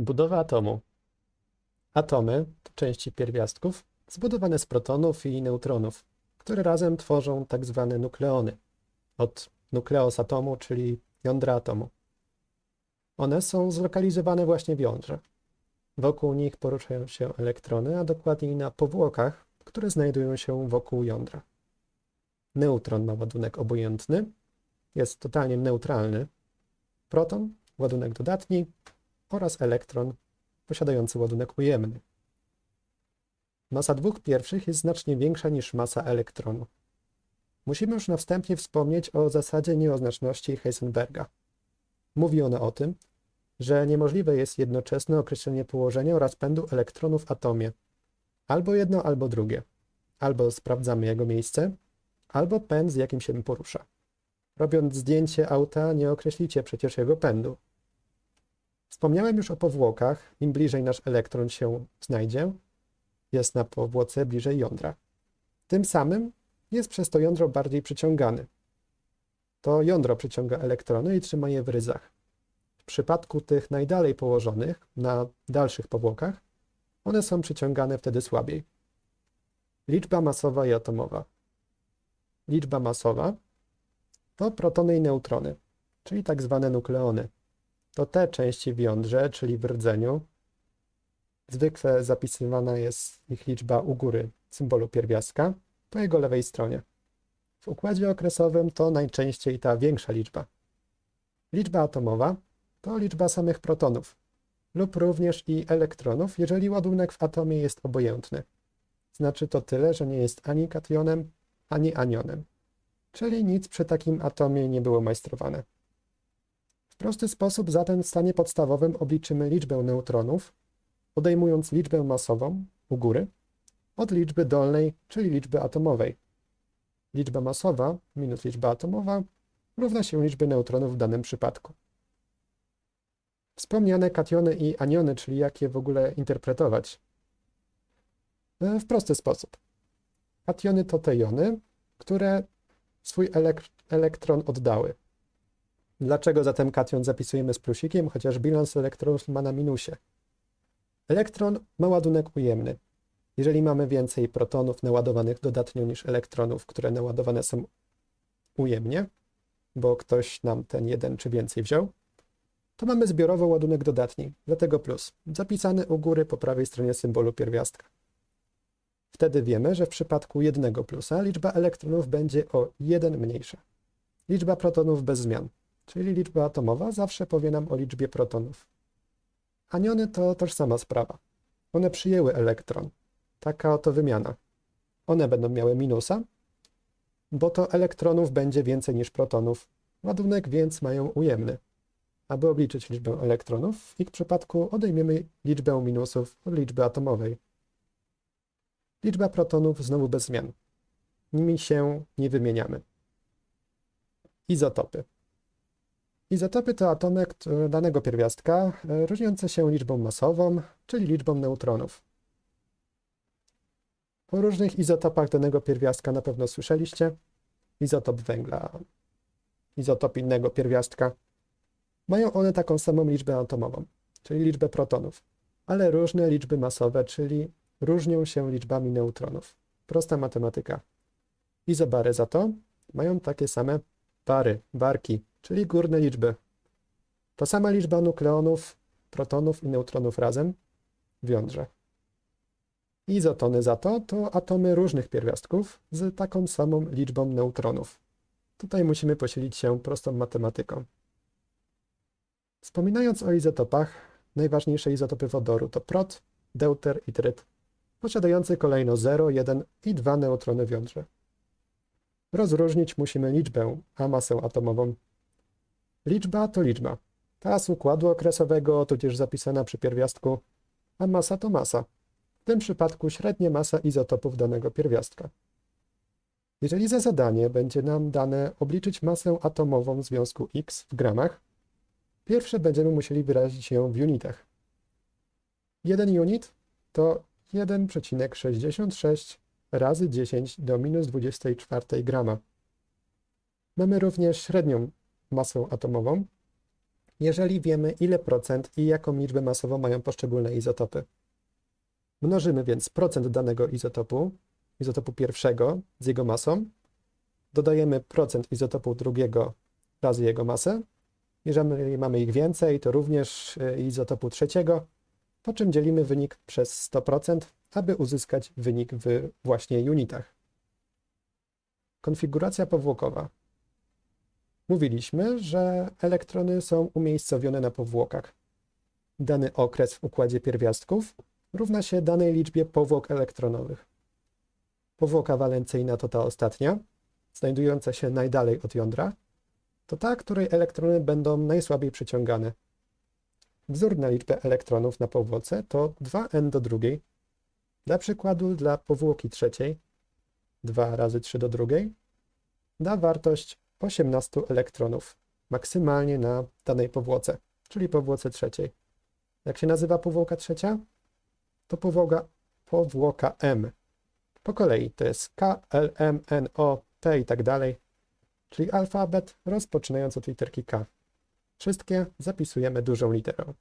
Budowa atomu. Atomy to części pierwiastków zbudowane z protonów i neutronów, które razem tworzą tak zwane nukleony. Od nukleus atomu, czyli jądra atomu. One są zlokalizowane właśnie w jądrze. Wokół nich poruszają się elektrony, a dokładniej na powłokach, które znajdują się wokół jądra. Neutron ma ładunek obojętny, jest totalnie neutralny. Proton, ładunek dodatni oraz elektron, posiadający ładunek ujemny. Masa dwóch pierwszych jest znacznie większa niż masa elektronu. Musimy już na wstępie wspomnieć o zasadzie nieoznaczności Heisenberga. Mówi ona o tym, że niemożliwe jest jednoczesne określenie położenia oraz pędu elektronu w atomie. Albo jedno, albo drugie. Albo sprawdzamy jego miejsce, albo pęd, z jakim się porusza. Robiąc zdjęcie auta, nie określicie przecież jego pędu. Wspomniałem już o powłokach. Im bliżej nasz elektron się znajdzie, jest na powłoce bliżej jądra. Tym samym jest przez to jądro bardziej przyciągany. To jądro przyciąga elektrony i trzyma je w ryzach. W przypadku tych najdalej położonych, na dalszych powłokach, one są przyciągane wtedy słabiej. Liczba masowa i atomowa. Liczba masowa to protony i neutrony, czyli tak zwane nukleony. To te części w jądrze, czyli w rdzeniu. Zwykle zapisywana jest ich liczba u góry symbolu pierwiastka, po jego lewej stronie. W układzie okresowym to najczęściej ta większa liczba. Liczba atomowa to liczba samych protonów lub również i elektronów, jeżeli ładunek w atomie jest obojętny. Znaczy to tyle, że nie jest ani kationem, ani anionem. Czyli nic przy takim atomie nie było majstrowane. Prosty sposób zatem w stanie podstawowym obliczymy liczbę neutronów, odejmując liczbę masową u góry od liczby dolnej, czyli liczby atomowej. Liczba masowa minus liczba atomowa równa się liczbie neutronów w danym przypadku. Wspomniane kationy i aniony, czyli jak je w ogóle interpretować? W prosty sposób. Kationy to te jony, które swój elek elektron oddały. Dlaczego zatem kation zapisujemy z plusikiem, chociaż bilans elektronów ma na minusie? Elektron ma ładunek ujemny. Jeżeli mamy więcej protonów naładowanych dodatnio niż elektronów, które naładowane są ujemnie, bo ktoś nam ten jeden czy więcej wziął, to mamy zbiorowo ładunek dodatni, dlatego plus, zapisany u góry po prawej stronie symbolu pierwiastka. Wtedy wiemy, że w przypadku jednego plusa liczba elektronów będzie o 1 mniejsza. Liczba protonów bez zmian, czyli liczba atomowa zawsze powie nam o liczbie protonów. Aniony to tożsama sprawa. One przyjęły elektron. Taka oto wymiana. One będą miały minusa, bo to elektronów będzie więcej niż protonów. Ładunek więc mają ujemny. Aby obliczyć liczbę elektronów, w ich przypadku odejmiemy liczbę minusów od liczby atomowej. Liczba protonów znowu bez zmian. Nimi się nie wymieniamy. Izotopy. Izotopy to atomy danego pierwiastka e, różniące się liczbą masową, czyli liczbą neutronów. O różnych izotopach danego pierwiastka na pewno słyszeliście. Izotop węgla, izotop innego pierwiastka. Mają one taką samą liczbę atomową, czyli liczbę protonów, ale różne liczby masowe, czyli różnią się liczbami neutronów. Prosta matematyka. Izobary za to mają takie same pary, barki, czyli górne liczby. Ta sama liczba nukleonów, protonów i neutronów razem w jądrze. Izotony za to to atomy różnych pierwiastków z taką samą liczbą neutronów. Tutaj musimy posilić się prostą matematyką. Wspominając o izotopach, najważniejsze izotopy wodoru to prot, deuter i tryt, posiadający kolejno 0, 1 i 2 neutrony w jądrze. Rozróżnić musimy liczbę, a masę atomową. Liczba to liczba. Z układu okresowego, tudzież zapisana przy pierwiastku, a masa to masa. W tym przypadku średnia masa izotopów danego pierwiastka. Jeżeli za zadanie będzie nam dane obliczyć masę atomową związku X w gramach, pierwsze będziemy musieli wyrazić ją w unitach. 1 unit to 1,66 razy 10 do minus 24 grama. Mamy również średnią masę atomową jeżeli wiemy ile procent i jaką liczbę masową mają poszczególne izotopy. Mnożymy więc procent danego izotopu, izotopu pierwszego z jego masą, dodajemy procent izotopu drugiego razy jego masę, jeżeli mamy ich więcej, to również y, izotopu trzeciego, po czym dzielimy wynik przez 100%, aby uzyskać wynik w właśnie unitach. Konfiguracja powłokowa. Mówiliśmy, że elektrony są umiejscowione na powłokach. Dany okres w układzie pierwiastków równa się danej liczbie powłok elektronowych. Powłoka walencyjna to ta ostatnia, znajdująca się najdalej od jądra, to ta, której elektrony będą najsłabiej przyciągane. Wzór na liczbę elektronów na powłoce to 2n do drugiej. Dla przykładu dla powłoki trzeciej 2 razy 3 do drugiej da wartość 18 elektronów maksymalnie na danej powłoce, czyli powłoce trzeciej. Jak się nazywa powłoka trzecia? To powłoka, powłoka M. Po kolei to jest K, L, M, N, O, P i tak dalej, czyli alfabet rozpoczynając od literki K. Wszystkie zapisujemy dużą literą.